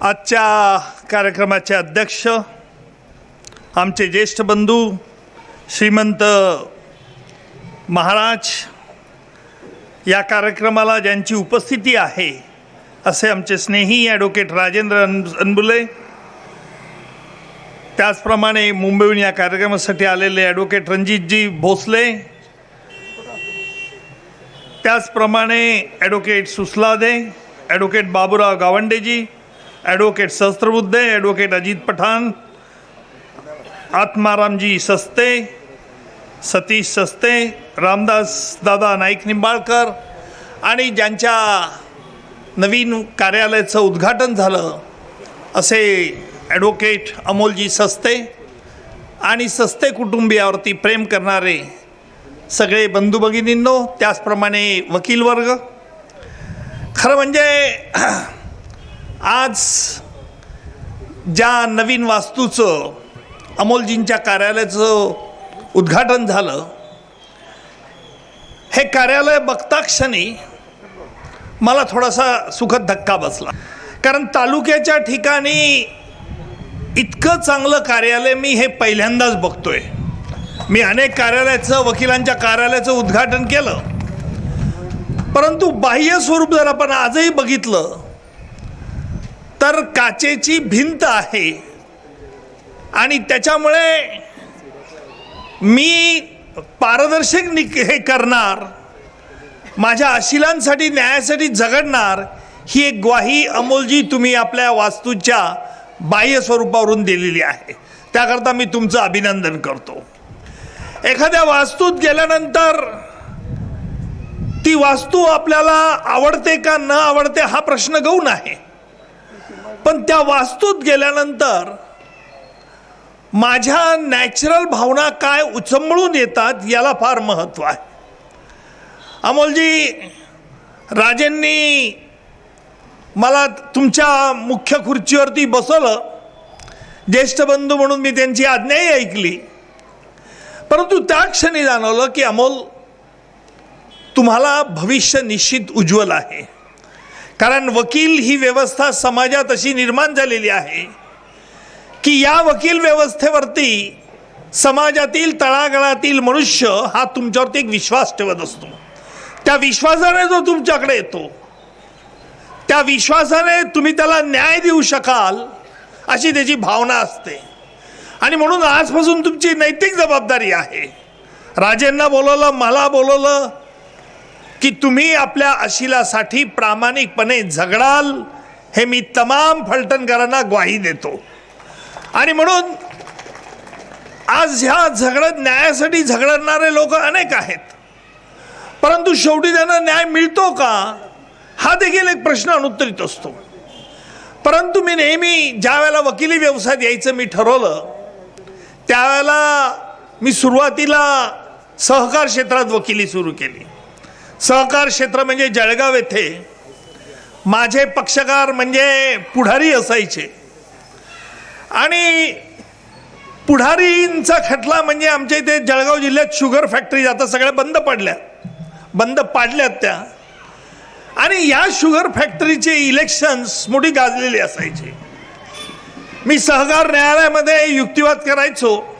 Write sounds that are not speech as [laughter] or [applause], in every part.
आजच्या कार्यक्रमाचे अध्यक्ष आमचे ज्येष्ठ बंधू श्रीमंत महाराज या कार्यक्रमाला ज्यांची उपस्थिती आहे असे आमचे स्नेही ॲडव्होकेट राजेंद्र अन अनबुले त्याचप्रमाणे मुंबईहून या कार्यक्रमासाठी आलेले ॲडव्होकेट रणजितजी भोसले त्याचप्रमाणे advocate Susalade advocate Baburao Gawandeji advocate Sahasrabuddhe advocate Ajit Pathan Atmaramji Saste Satish Saste Ramdas दादा नाईक निंबाळकर आणि ज्यांच्या नवीन कार्यालयाचं उद्घाटन झालं असे ॲडव्होकेट अमोलजी सस्ते आणि सस्ते कुटुंबियावरती प्रेम करणारे सगळे बंधू भगिनींनो त्याचप्रमाणे वकील वर्ग खरं म्हणजे आज ज्या नवीन वास्तूचं अमोलजींच्या कार्यालयाचं उद्घाटन झालं हे कार्यालय बघता क्षणी मला थोडासा सुखद धक्का बसला. कारण तालुक्याच्या ठिकाणी इतकं चांगलं कार्यालय मी हे पहिल्यांदाच बघतोय. मी अनेक कार्यालयाचं वकिलांच्या कार्यालयाचं उद्घाटन केलं. परंतु बाह्य स्वरूप जर आपण आजही बघितलं तर काचेची भिंत आहे. आणि त्याच्यामुळे मी पारदर्शक निक हे करणार माझ्या अशिलांसाठी न्यायासाठी झगडणार ही एक ग्वाही अमोलजी तुम्ही आपल्या वास्तूच्या बाह्य स्वरूपावरून दिलेली आहे. त्याकरता मी तुमचं अभिनंदन करतो. एखाद्या वास्तूत गेल्यानंतर ती वास्तू आपल्याला आवडते का न आवडते हा प्रश्न गौण आहे. पण त्या वास्तूत गेल्यानंतर माझ्या नॅचरल भावना काय उचंबळून येतात याला फार महत्त्व आहे. अमोलजी राजेंनी मला तुमच्या मुख्य खुर्चीवरती बसवलं. ज्येष्ठ बंधू म्हणून मी त्यांची आज्ञाही ऐकली. परंतु त्या क्षणी जाणवलं की अमोल तुम्हाला भविष्य निश्चित उज्ज्वल आहे. कारण वकील ही व्यवस्था समाजात अशी निर्माण झालेली आहे की या वकील व्यवस्थेवरती समाजातील तळागाळातील मनुष्य हा तुमच्यावरती एक विश्वास ठेवत असतो. त्या विश्वासाने जो तुमच्याकडे येतो. त्या विश्वासाने तुम्ही त्याला न्याय देऊ शकाल अशी त्याची भावना असते. आणि म्हणून आजपासून तुमची नैतिक जबाबदारी आहे. राजेंना बोलवलं मला बोलवलं की तुम्ही आपल्या अशिलासाठी प्रामाणिकपणे झगडाल हे मी तमाम फलटणकरांना ग्वाही देतो. आणि म्हणून आज ह्या झगडत न्यायासाठी झगडणारे लोक अनेक आहेत. परंतु शेवटी त्यांना न्याय मिळतो का हा देखील एक प्रश्न अनुत्तरित असतो. परंतु मी नेहमी ज्या वेळेला वकिली व्यवसायात यायचं मी ठरवलं त्यावेळेला मी सुरुवातीला सहकार क्षेत्रात वकिली सुरू केली. सहकार क्षेत्र म्हणजे जळगाव येथे. माझे पक्षकार म्हणजे पुढारी असायचे. आणि पुढारींचा खटला म्हणजे आमच्या इथे जळगाव जिल्ह्यात शुगर फॅक्टरी आता सगळ्या बंद पडल्या बंद पाडल्यात त्या. आणि या शुगर फॅक्टरीचे इलेक्शन्स मोठी गाजलेली असायची. मी सहकार न्यायालयामध्ये युक्तिवाद करायचो.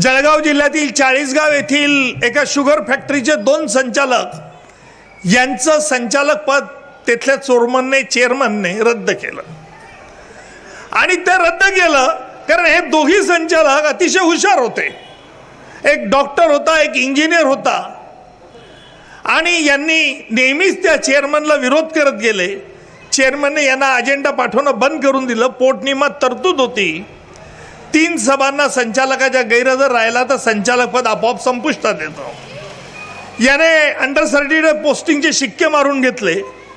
जळगाव जिल्ह्यातील चाळीसगाव येथील एका शुगर फॅक्टरीचे दोन संचालक यांचं संचालक पद तिथल्या चोरमनने चेअरमनने रद्द केलं. आणि ते रद्द केलं कारण हे दोघी संचालक अतिशय हुशार होते. एक डॉक्टर होता एक इंजिनियर होता. आणि यांनी नेहमीच त्या चेअरमनला विरोध करत गेले. चेअरमनने यांना अजेंडा पाठवणं बंद करून दिलं. पोटनिमा तरतूद होती. तीन सभांना संचालकाच्या गैरहजर राहिला तर संचालक पद आपोआप संपुष्टात येतं. याने अंडर सर्टिफिकेट पोस्टिंगचे शिक्के मारून घेतले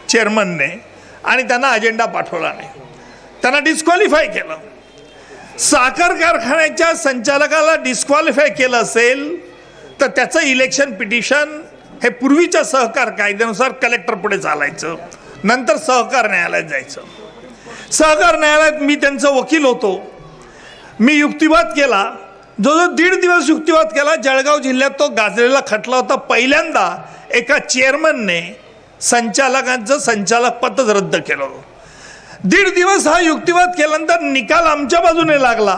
चेअरमनने आणि त्यांना अजेंडा पाठवला नाही. त्यांना डिस्क्वालिफाय केलं. साखर कारखान्याच्या संचालकाला डिस्क्वालिफाय केलं असेल तर त्याचं इलेक्शन पिटिशन हे पूर्वीच्या सहकार कायद्यानुसार कलेक्टर पुढे चालायचं. नंतर सहकार न्यायालयात जायचं. सहकार न्यायालयात मी त्यांचा वकील होतो. मी युक्तिवाद केला. जो जो दीड दिवस युक्तिवाद केला. जळगाव जिल्ह्यात तो गाजलेला खटला होता. पहिल्यांदा एका चेअरमनने संचालकांचं संचालक पदच रद्द केलं. दीड दिवस हा युक्तिवाद केल्यानंतर निकाल आमच्या बाजूने लागला.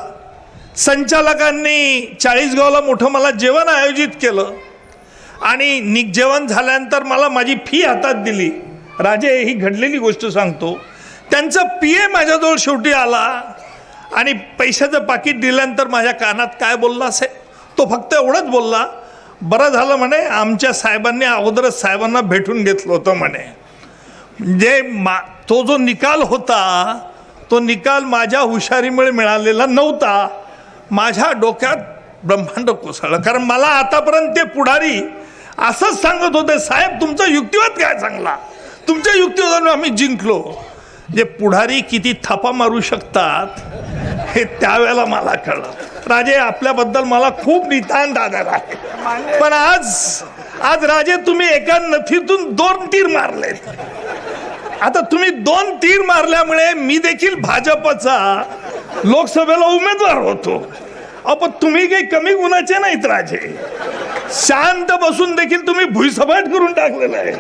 संचालकांनी चाळीसगावला मोठं मला जेवण आयोजित केलं. आणि नि जेवण झाल्यानंतर मला माझी फी हातात दिली. राजे ही घडलेली गोष्ट सांगतो. त्यांचा पी ए माझ्याजवळ शेवटी आला. आणि पैशाचं पाकिट दिल्यानंतर माझ्या कानात काय बोलला असेल? तो फक्त एवढंच बोलला बरं झालं म्हणे आमच्या साहेबांनी अगोदरच साहेबांना भेटून घेतलं होतं म्हणे. म्हणजे मा तो जो निकाल होता तो निकाल माझ्या हुशारीमुळे मिळालेला नव्हता. माझ्या डोक्यात ब्रह्मांड कोसळलं. कारण मला आतापर्यंत ते पुढारी असंच सांगत होते साहेब तुमचा युक्तिवाद काय चांगला? तुमच्या युक्तिवादाने आम्ही जिंकलो. जे पुढारी किती थापा मारू शकतात हे त्यावेळेला मला कळलं. राजे आपल्याबद्दल मला खूप नितांत आदर आहे. पण आज आज राजे तुम्ही एका नथीतून दोन तीर मारलेत. आता तुम्ही दोन तीर मारल्यामुळे मी देखील भाजपचा लोकसभेला उमेदवार होतो. अहो तुम्ही काही कमी गुणाचे नाहीत राजे. शांत बसून देखील तुम्ही भुईसपाट करून टाकलेलं आहे.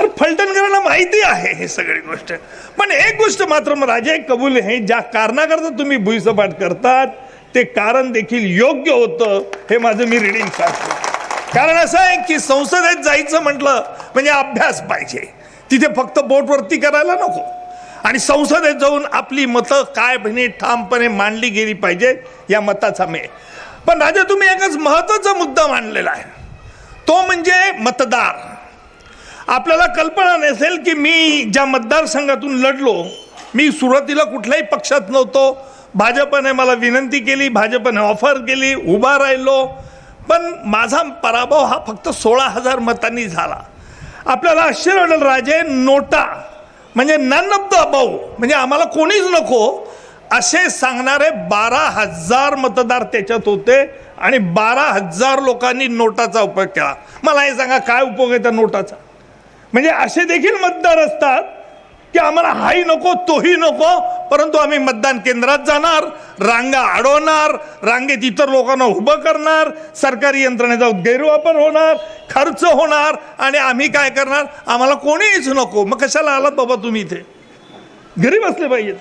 अरे फलटणकरांना माहिती आहे हे सगळी गोष्ट. पण एक गोष्ट मात्र मग राजे कबूल हे ज्या कारणाकरता तुम्ही भुईसपाट करतात ते कारण देखील योग्य होतं हे माझं मी रिडिंग सांगतो कारण असं आहे की संसदेत जायचं म्हटलं म्हणजे अभ्यास पाहिजे. तिथे फक्त बोटवरती करायला नको. आणि संसदेत जाऊन आपली मतं काय म्हणे ठामपणे मांडली गेली पाहिजे या मताचा मे पण राजा तुम्ही एकच महत्त्वाचा मुद्दा मांडलेला आहे. तो म्हणजे मतदार. आपल्याला कल्पना नसेल की मी ज्या मतदारसंघातून लढलो मी सुरुवातीला कुठल्याही पक्षात नव्हतो. भाजपने मला विनंती केली भाजपने ऑफर केली उभा राहिलो. पण माझा पराभव हा फक्त सोळा हजार मतांनी झाला. आपल्याला आश्चर्य वाटेल राजे नोटा म्हणजे नन ऑफ द अबाऊ म्हणजे आम्हाला कोणीच नको. असे सांगणारे बारा हजार मतदार त्याच्यात होते आणि बारा हजार लोकांनी नोटाचा उपयोग केला. मला हे सांगा काय उपयोग आहे त्या नोटाचा? म्हणजे असे देखील मतदार असतात की आम्हाला हाही नको तोही नको परंतु आम्ही मतदान केंद्रात जाणार रांगा अडवणार रांगेत इतर लोकांना उभं करणार सरकारी यंत्रणेचा गैरवापर होणार खर्च होणार आणि आम्ही काय करणार? आम्हाला कोणीच नको. मग कशाला आलात बाबा तुम्ही इथे? घरी बसले पाहिजेत.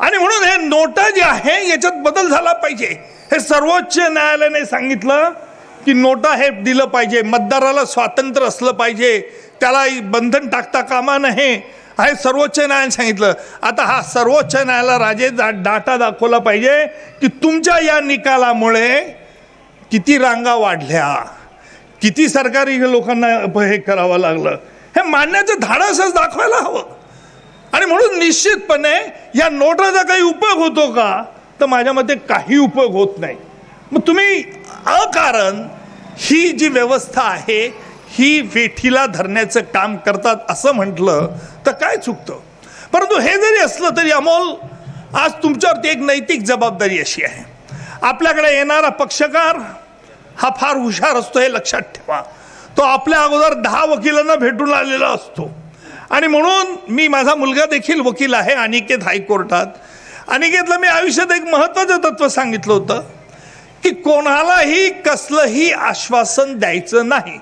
आणि म्हणून हे नोटा जे आहे याच्यात बदल झाला पाहिजे. हे सर्वोच्च न्यायालयाने सांगितलं की नोटा हे दिलं पाहिजे. मतदाराला स्वातंत्र्य असलं पाहिजे. त्याला बंधन टाकता कामा नये. हे सर्वोच्च न्यायालयाने सांगितलं. आता हा सर्वोच्च न्यायालयाला राजे दा डाटा दाखवला पाहिजे की तुमच्या या निकालामुळे किती रांगा वाढल्या. किती सरकारी लोकांना हे करावं लागलं. हे मांडण्याचं धाडसच दाखवायला हवं. आणि म्हणून निश्चितपणे या नोटाचा काही उपयोग होतो का? तर माझ्या मते काही उपयोग होत नाही. मग तुम्ही अकारण ही जी व्यवस्था आहे ही वेठीला धरण्याचं काम करतात असं म्हटलं तर काय चुकतं? परंतु हे जरी असलं तरी अमोल आज तुमच्यावरती एक नैतिक जबाबदारी अशी आहे. आपल्याकडे येणारा पक्षकार हा फार हुशार असतो हे लक्षात ठेवा. तो आपल्या अगोदर दहा वकिलांना भेटून आलेला असतो. आणि म्हणून मी माझा मुलगा देखील वकील आहे अनिकेत हायकोर्टात. अनिकेतला मी आयुष्यात एक महत्त्वाचं तत्व सांगितलं होतं की कोणालाही कसलंही आश्वासन द्यायचं नाही.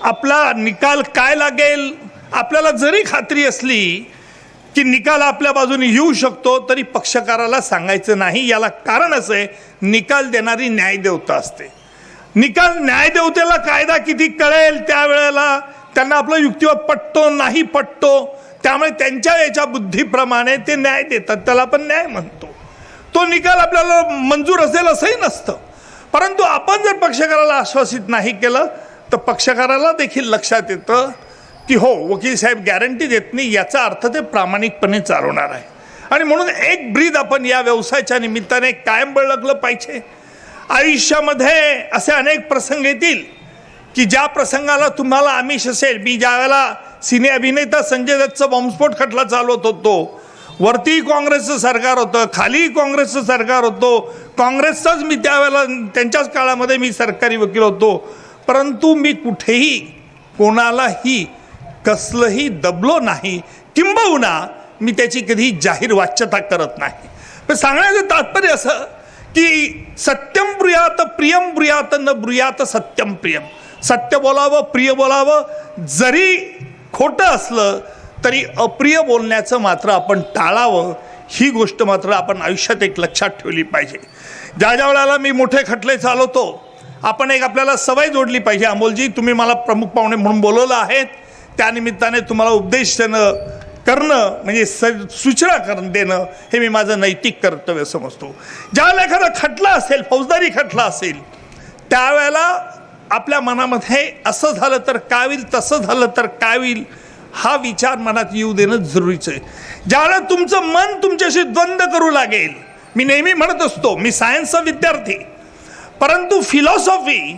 आपला निकाल काय लागेल? आपल्याला जरी खात्री असली की निकाल आपल्या बाजूने येऊ शकतो तरी पक्षकाराला सांगायचं नाही. याला कारण असं आहे निकाल देणारी न्यायदेवता असते. निकाल न्यायदेवतेला कायदा किती कळेल त्यावेळेला? त्यांना आपलं युक्तिवाद पटतो नाही पटतो? त्यामुळे त्यांच्या याच्या बुद्धीप्रमाणे ते न्याय देतात. त्याला आपण न्याय म्हणतो. तो निकाल आपल्याला मंजूर असेल असंही नसतं. परंतु आपण जर पक्षकाराला आश्वासित नाही केलं तर पक्षकाराला देखील लक्षात येतं की हो वकील साहेब गॅरंटी देत नाही याचा अर्थ ते प्रामाणिकपणे चालवणार आहे. आणि म्हणून एक ब्रीद आपण या व्यवसायाच्या निमित्ताने कायम बळगलं पाहिजे. आयुष्यामध्ये असे अनेक प्रसंग येतील की ज्या प्रसंगाला तुम्हाला आमिष असेल. मी ज्यावेळेला सिने अभिनेता संजय दत्तचा बॉम्बस्फोट खटला चालवत होतो वरती काँग्रेसचं सरकार होतं खाली काँग्रेसचं सरकार होतो. काँग्रेसचाच मी त्यावेळेला त्यांच्याच काळामध्ये मी सरकारी वकील होतो. परंतु मी कुठेही कोणालाही कसलंही दबलो नाही किंबहुना मी त्याची कधी जाहीर वाच्यता करत नाही. पण सांगण्याचं तात्पर्य असं की सत्यम ब्रुयात प्रियम ब्रुयात न ब्रुयात सत्यम प्रियम. सत्य बोलावं प्रिय बोलावं जरी खोटं असलं तरी अप्रिय बोलण्याचं मात्र आपण टाळावं ही गोष्ट मात्र आपण आयुष्यात एक लक्षात ठेवली पाहिजे. ज्या ज्या वेळेला मी मोठे खटले चालवतो आपण एक आपल्याला सवय जोडली पाहिजे. अमोलजी तुम्ही मला प्रमुख पाहुणे म्हणून बोलवलं आहेत त्यानिमित्ताने तुम्हाला उपदेश देणं करणं म्हणजे स सूचना करणं देणं हे मी माझं नैतिक कर्तव्य समजतो. ज्यावेळेला एखादा खटला असेल फौजदारी खटला असेल त्यावेळेला आपल्या मनामध्ये असं झालं तर काय होईल तसं झालं तर काय होईल हा विचार मनात येऊ देणं जरुरीचं आहे. ज्यावेळेला तुमचं मन तुमच्याशी द्वंद्व करू लागेल मी नेहमी म्हणत असतो मी सायन्सचा विद्यार्थी. परंतु फिलॉसॉफी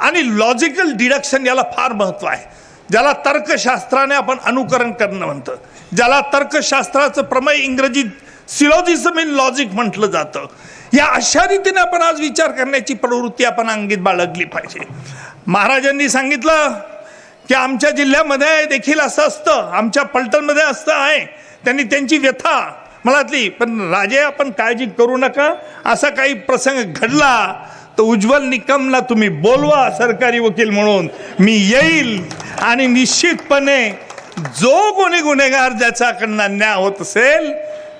आणि लॉजिकल डिडक्शन याला फार महत्त्व आहे. ज्याला तर्कशास्त्राने आपण अनुकरण करणं म्हणतं. ज्याला तर्कशास्त्राचं प्रमेय इंग्रजीत सिलॉजिझम इन लॉजिक म्हटलं जातं. या अशा रीतीने आपण आज विचार करण्याची प्रवृत्ती आपण अंगीत बाळगली पाहिजे. महाराजांनी सांगितलं की आमच्या जिल्ह्यामध्ये देखील असं असतं आमच्या पलटणमध्ये असतं आहे. त्यांनी त्यांची व्यथा म्हणातली पण राजे आपण काळजी करू नका. असा काही प्रसंग घडला तर उज्ज्वल निकमला तुम्ही बोलवा सरकारी वकील म्हणून. मी येईल आणि निश्चितपणे जो कोणी गुन्हेगार ज्याच्याकडनं अन्याय होत असेल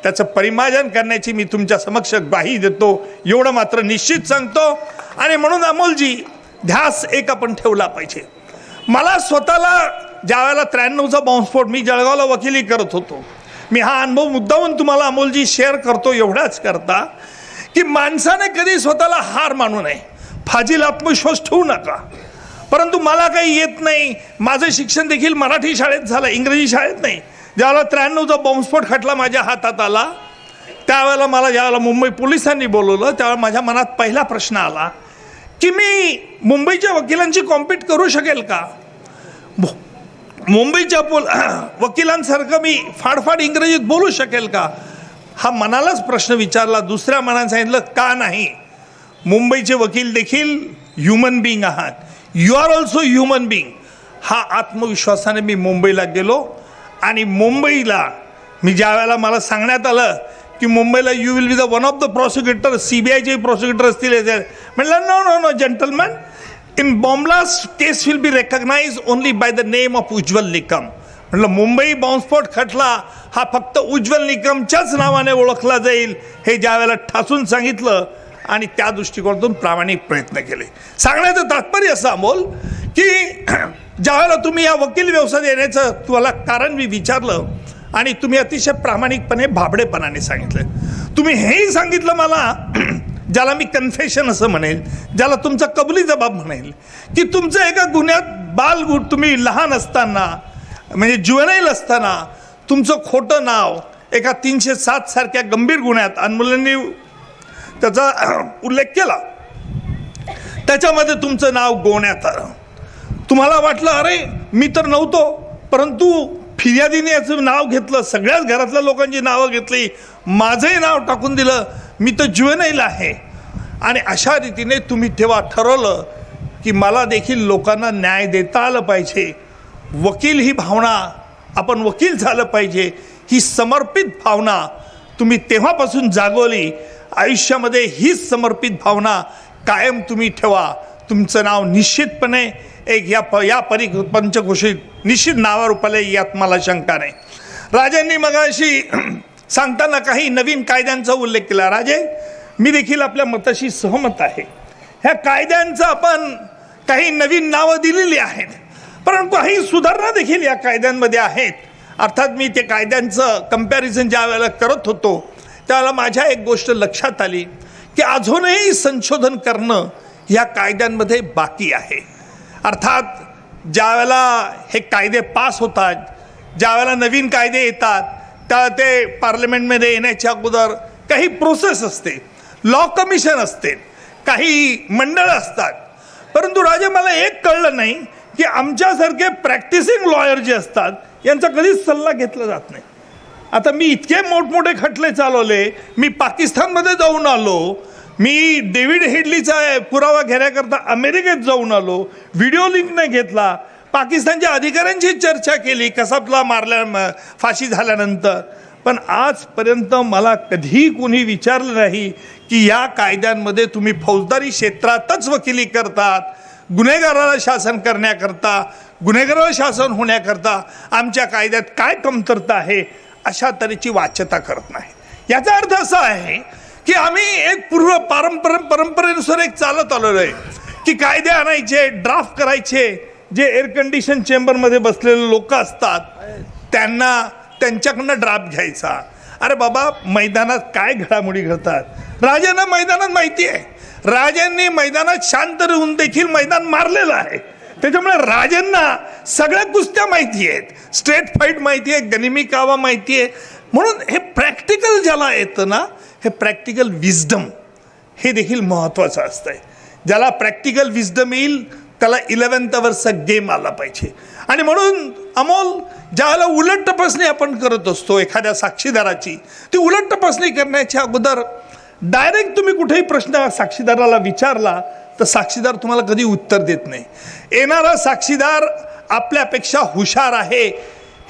त्याचं परिमार्जन करण्याची मी तुमच्या समक्ष ग्वाही देतो. एवढं मात्र निश्चित सांगतो. आणि म्हणून अमोलजी ध्यास एक आपण ठेवला पाहिजे. मला स्वतःला ज्या वेळेला त्र्याण्णवचा बॉम्बस्फोट मी जळगावला वकिली करत होतो मी हा अनुभव मुद्दाहून तुम्हाला अमोलजी शेअर करतो एवढाच करता. की माणसाने कधी स्वतःला हार मानू नये. फाजील आत्मविश्वास ठेवू नका. परंतु मला काही येत नाही. माझं शिक्षण देखील मराठी शाळेत झालं इंग्रजी शाळेत नाही. ज्यावेळेला त्र्याण्णवचा बॉम्बस्फोट खटला माझ्या हातात आला त्यावेळेला मला ज्यावेळेला मुंबई पोलिसांनी बोलवलं त्यावेळेला माझ्या मनात पहिला प्रश्न आला की मी मुंबईच्या वकिलांची कॉम्पीट करू शकेल का? मुंबईच्या पोल [clears throat] वकिलांसारखं मी फाडफाड इंग्रजीत बोलू शकेल का? हा मनालाच प्रश्न विचारला दुसऱ्या मनाने सांगितलं का नाही? मुंबईचे वकील देखील ह्युमन बिईंग आहात. You are also human being हा आत्मविश्वासाने मी मुंबईला गेलो आणि मुंबईला मी ज्या वेळेला मला सांगण्यात आलं की मुंबईला you will be the one of the prosecutor C B आयचे प्रॉसिक्युटर असतील याचे. म्हटलं no no no gentleman in bomb blast case will be recognise only by the name of Ujjwal Nikam म्हटलं मुंबई बॉम्बस्फोट खटला हा फक्त उज्ज्वल निकमच्याच नावाने ओळखला जाईल. हे ज्या वेळेला ठासून सांगितलं आणि त्या दृष्टिकोनातून प्रामाणिक प्रयत्न केले. सांगण्याचं तात्पर्य असं अमोल की [clears throat] ज्या वेळेला तुम्ही या वकील व्यवसायात येण्याचं तुम्हाला कारण मी विचारलं आणि तुम्ही अतिशय प्रामाणिकपणे भाबडेपणाने सांगितलं. तुम्ही हेही सांगितलं मला [clears throat] ज्याला मी कन्फेशन असं म्हणेल ज्याला तुमचा कबुली जबाब म्हणेल की तुमचं एका गुन्ह्यात बालगुट तुम्ही लहान असताना म्हणजे जुवेनाईल असताना तुमचं खोटं नाव एका तीनशे सात सारख्या गंभीर गुन्ह्यात अनमुलांनी त्याचा [clears throat] उल्लेख केला. त्याच्यामध्ये तुमचं नाव गोवण्यात आलं. तुम्हाला वाटलं अरे मी तर नव्हतो परंतु फिर्यादीने याचं नाव घेतलं सगळ्याच घरातल्या लोकांची नावं घेतली माझंही नाव टाकून दिलं मी तर जुवेनाईल आहे. आणि अशा रीतीने तुम्ही तेव्हा ठरवलं की मला देखील लोकांना न्याय देता आलं पाहिजे. वकील ही भावना आपण वकील झालं पाहिजे ही समर्पित भावना तुम्ही तेव्हापासून जागवली आयुष्यामध्ये हीच समर्पित भावना कायम तुम्ही ठेवा. तुमचं नाव निश्चितपणे एक या प या परि पंचघोषित निश्चित नावारूपाला यात मला शंका नाही. राजांनी मगाशी सांगताना काही नवीन कायद्यांचा उल्लेख केला. राजे मी देखील आपल्या मताशी सहमत आहे. ह्या कायद्यांचं आपण काही नवीन नावं दिलेली आहेत. परंतु काही सुधारणा देखील या कायद्यांमध्ये आहेत. अर्थात मी ते कायद्यांचं कंपॅरिझन ज्या वेळेला करत होतो त्यावेळेला माझ्या एक गोष्ट लक्षात आली की अजूनही संशोधन करणं या कायद्यांमध्ये बाकी आहे. अर्थात ज्यावेळेला हे कायदे पास होतात ज्यावेळेला नवीन कायदे येतात त्या ते पार्लमेंटमध्ये येण्याच्या अगोदर काही प्रोसेस असते लॉ कमिशन असते काही मंडळ असतात. परंतु राजा मला एक कळलं नाही की आमच्यासारखे प्रॅक्टिसिंग लॉयर जे असतात यांचा कधीच सल्ला घेतला जात नाही. आता मी इतके मोठमोठे खटले चालवले मी पाकिस्तानमध्ये जाऊन आलो मी डेव्हिड हेडलीचा पुरावा घेण्याकरता अमेरिकेत जाऊन आलो व्हिडिओ लिंकने घेतला पाकिस्तानच्या अधिकाऱ्यांशी चर्चा केली कसाबला मारल्या फाशी झाल्यानंतर. पण आजपर्यंत मला कधी कुणी विचारलं नाही की या कायद्यांमध्ये तुम्ही फौजदारी क्षेत्रातच वकिली करतात गुन्हेगाराला शासन करण्याकरता गुन्हेगाराला शासन होण्याकरता आमच्या कायद्यात काय कमतरता आहे अशा तऱ्हेची वाच्यता करत नाही. याचा अर्थ असा आहे की आम्ही एक पूर्व पारंपर परंपरेनुसार एक चालत आलेलो आहे की कायदे आणायचे ड्राफ्ट करायचे. जे एअर कंडिशन चेंबरमध्ये बसलेले लोक असतात त्यांना त्यांच्याकडनं ड्राफ्ट घ्यायचा. अरे बाबा मैदानात काय घडामोडी घडतात? राजांना मैदानात माहिती आहे. राजांनी मैदानात शांत राहून देखील मैदान मारलेलं आहे. त्याच्यामुळे राजांना सगळ्या कुस्त्या माहिती आहेत. स्ट्रेट फाईट माहिती आहे गनिमी कावा माहिती आहे. म्हणून हे प्रॅक्टिकल ज्याला येतं ना हे प्रॅक्टिकल विजडम हे देखील महत्त्वाचं असतं आहे ज्याला प्रॅक्टिकल विजडम येईल त्याला इलेवन्थ अवरचा गेम आला पाहिजे. आणि म्हणून अमोल ज्याला उलट तपासणी आपण करत असतो एखाद्या साक्षीदाराची ती उलट तपासणी करण्याच्या अगोदर डायरेक्ट तुम्ही कुठेही प्रश्न साक्षीदाराला विचारला तर साक्षीदार तुम्हाला कधी उत्तर देत नाही. येणारा साक्षीदार आपल्यापेक्षा हुशार आहे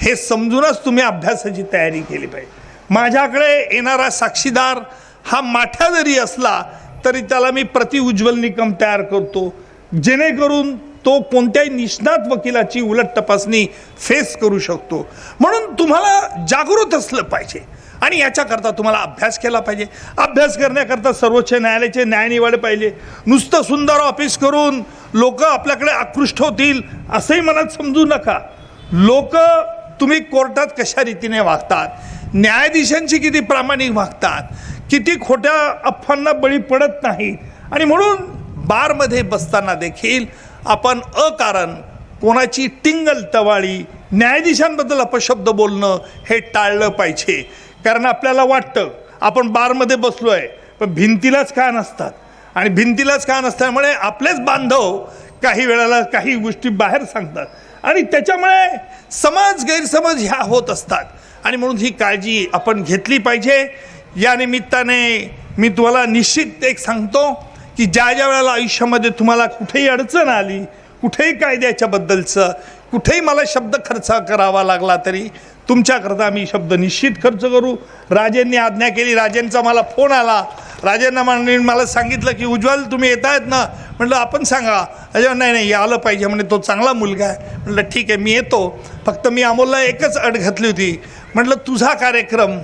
हे समजूनच तुम्ही अभ्यासाची तयारी केली पाहिजे. माझ्याकडे येणारा साक्षीदार हा माठ्या जरी असला तरी त्याला मी प्रतिउज्ज्वल निकम तयार करतो. जेणेकरून तो कोणत्याही निष्णात वकिलाची उलट तपासणी फेस करू शकतो. म्हणून तुम्हाला जागृत असलं पाहिजे. आणि याच्याकरता तुम्हाला अभ्यास केला पाहिजे. अभ्यास करण्याकरता सर्वोच्च न्यायालयाचे न्याय पाहिजे. नुसतं सुंदर ऑफिस करून लोक आपल्याकडे आकृष्ट होतील असंही मनात समजू नका. लोक तुम्ही कोर्टात कशा रीतीने वागतात? न्यायाधीशांची किती प्रामाणिक वागतात? किती खोट्या अफवांना बळी पडत नाहीत? आणि म्हणून बारमध्ये बसताना देखील आपण अकारण कोणाची टिंगल तवाळी न्यायाधीशांबद्दल अपशब्द बोलणं हे टाळलं पाहिजे. कारण आपल्याला वाटतं आपण बारमध्ये बसलो आहे पण भिंतीलाच का नसतात? आणि भिंतीलाच का नसल्यामुळे आपलेच बांधव काही वेळेला काही गोष्टी बाहेर सांगतात. आणि त्याच्यामुळे समाज गैरसमज ह्या होत असतात. आणि म्हणून ही काळजी आपण घेतली पाहिजे. या निमित्ताने मी तुम्हाला निश्चित एक सांगतो की ज्या ज्या वेळेला आयुष्यामध्ये तुम्हाला कुठेही अडचण आली कुठेही कायद्याच्याबद्दलचं कुठेही मला शब्द खर्च करावा लागला तरी तुमच्याकरता मी शब्द निश्चित खर्च करू. राजेंनी आज्ञा केली राजेंचा मला फोन आला. राजेंना म्हणून मला सांगितलं की उज्ज्वल तुम्ही येत आहेत ना? म्हटलं आपण सांगा. अजय नाही नाही आलं पाहिजे. म्हणजे तो चांगला मुलगा आहे. म्हटलं ठीक आहे मी येतो. फक्त मी अमोलला एकच अट घातली होती. म्हटलं तुझा कार्यक्रम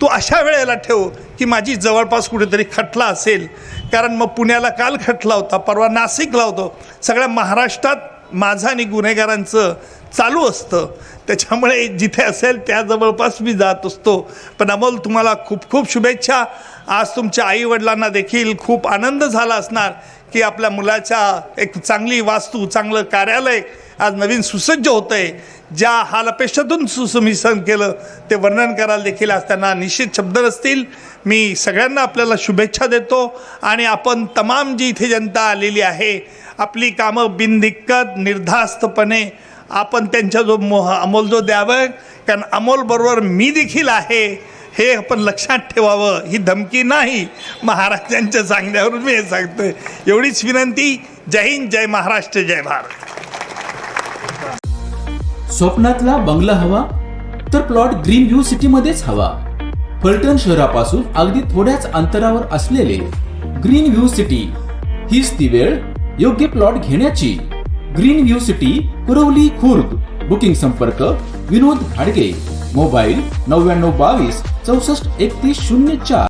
तू अशा वेळेला ठेव की माझी जवळपास कुठेतरी खटला असेल. कारण मग पुण्याला काल खटला होता परवा नाशिकला होतो. सगळ्या महाराष्ट्रात माझं आणि गुन्हेगारांचं चालू असतं. त्याच्यामुळे जिथे असेल त्या जवळपास मी जात असतो. पण अमोल तुम्हाला खूप खूप शुभेच्छा. आज तुमच्या आईवडिलांना देखील खूप आनंद झाला असणार की आपल्या मुलाच्या एक चांगली वास्तू चांगलं कार्यालय आज नवीन सुसज्ज होतं आहे ज्या हालपेशातून सुसमिसन केलं ते वर्णन करायला देखील आज त्यांना निश्चित शब्द नसतील. मी सगळ्यांना आपल्याला शुभेच्छा देतो आणि आपण तमाम जी इथे जनता आलेली आहे आपली कामं बिनदिक्कत निर्धास्तपणे आपण त्यांच्या जो मोह अमोल जो द्यावं कारण अमोलबरोबर मी देखील आहे हे आपण लक्षात ठेवावं. ही धमकी नाही. महाराजांच्या सांगण्यावरून मी हे सांगतोय. एवढीच विनंती. जय हिंद जय महाराष्ट्र जय भारत. स्वप्नातला बंगला हवा तर प्लॉट ग्रीन व्ह्यू सिटी मध्येच हवा. फलटण शहरापासून अगदी थोड्याच अंतरावर असलेले ग्रीन व्ह्यू सिटी हीच ती वेळ योग्य प्लॉट घेण्याची. Green view city Kurvali Khurd. Booking संपर्क विनोद भाडगे मोबाईल नव्याण्णव बावीस चौसष्ट एकतीस शून्य चार.